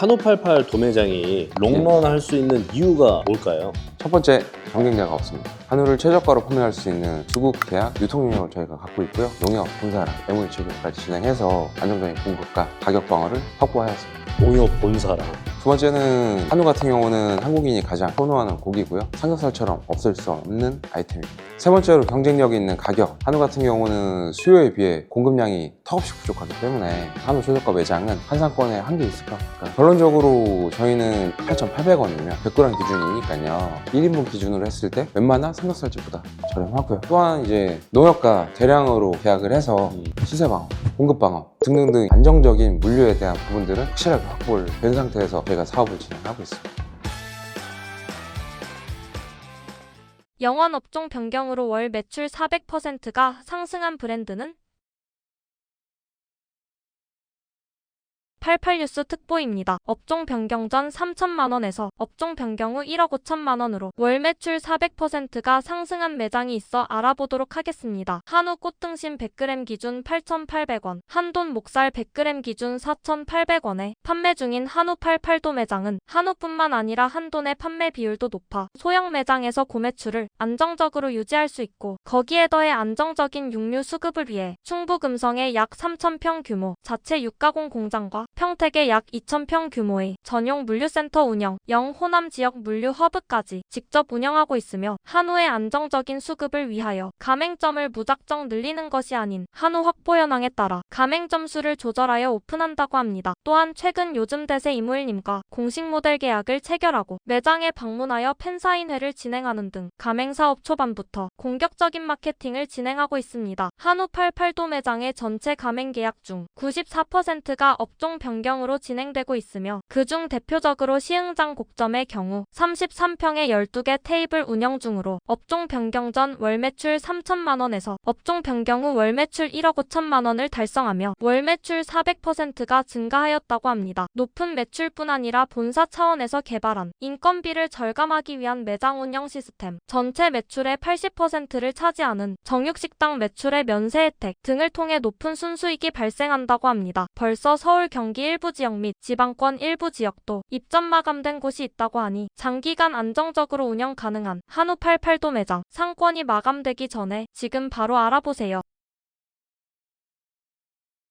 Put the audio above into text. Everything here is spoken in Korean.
한우88 도매장이 롱런 할 수 있는 이유가 뭘까요? 첫 번째 경쟁자가 없습니다. 한우를 최저가로 판매할 수 있는 수국 계약, 유통 능력을 저희가 갖고 있고요. 농협, 본사랑 매물 취급까지 진행해서 안정적인 공급과 가격 방어를 확보하였습니다. 농협 본사랑 두 번째는 한우 같은 경우는 한국인이 가장 선호하는 고기고요. 삼겹살처럼 없을 수 없는 아이템입니다. 세 번째로 경쟁력이 있는 가격. 한우 같은 경우는 수요에 비해 공급량이 턱없이 부족하기 때문에 한우 최저가 매장은 한 상권에 한 개 있을 것 같아요. 결론적으로 저희는 8,800원이면 100g 기준이니까요. 1인분 기준으로 했을 때 웬만한 삼겹살집보다 저렴하고요. 또한 이제 농협과 대량으로 계약을 해서 음. 시세 방어, 공급 방어 등등등 안정적인 물류에 대한 부분들은 확실하게 확보를 된 상태에서 저희가 사업을 진행하고 있습니다. 영원 업종 변경으로 월 매출 400%가 상승한 브랜드는 88뉴스 특보입니다. 업종 변경 전 3천만 원에서 업종 변경 후 1억 5천만 원으로 월 매출 400%가 상승한 매장이 있어 알아보도록 하겠습니다. 한우 꽃등심 100g 기준 8,800원, 한돈 목살 100g 기준 4,800원에 판매 중인 한우 88도 매장은 한우뿐만 아니라 한돈의 판매 비율도 높아 소형 매장에서 고매출을 안정적으로 유지할 수 있고 거기에 더해 안정적인 육류 수급을 위해 충북 음성의 약 3,000평 규모 자체 육가공 공장과 평택의 약 2,000평 규모의 전용 물류센터 운영, 영 호남 지역 물류 허브까지 직접 운영하고 있으며 한우의 안정적인 수급을 위하여 가맹점을 무작정 늘리는 것이 아닌 한우 확보 현황에 따라 가맹점 수를 조절하여 오픈한다고 합니다. 또한 최근 요즘 대세 이무일님과 공식 모델 계약을 체결하고 매장에 방문하여 팬사인회를 진행하는 등 가맹 사업 초반부터 공격적인 마케팅을 진행하고 있습니다. 한우 88도 매장의 전체 가맹 계약 중 94%가 업종 변 경으로 진행되고 있으며 그중 대표적으로 시흥장 곡점의 경우 33평의 12개 테이블 운영 중으로 업종 변경 전 월 매출 3천만 원에서 업종 변경 후 월 매출 1억 5천만 원을 달성하며 월 매출 400%가 증가하였다고 합니다. 높은 매출뿐 아니라 본사 차원에서 개발한 인건비를 절감하기 위한 매장 운영 시스템, 전체 매출의 80%를 차지하는 정육식당 매출의 면세 혜택 등을 통해 높은 순수익이 발생한다고 합니다. 벌써 서울, 경기 일부 지역 및 지방권 일부 지역도 입점 마감된 곳이 있다고 하니 장기간 안정적으로 운영 가능한 한우 88도 매장 상권이 마감되기 전에 지금 바로 알아보세요.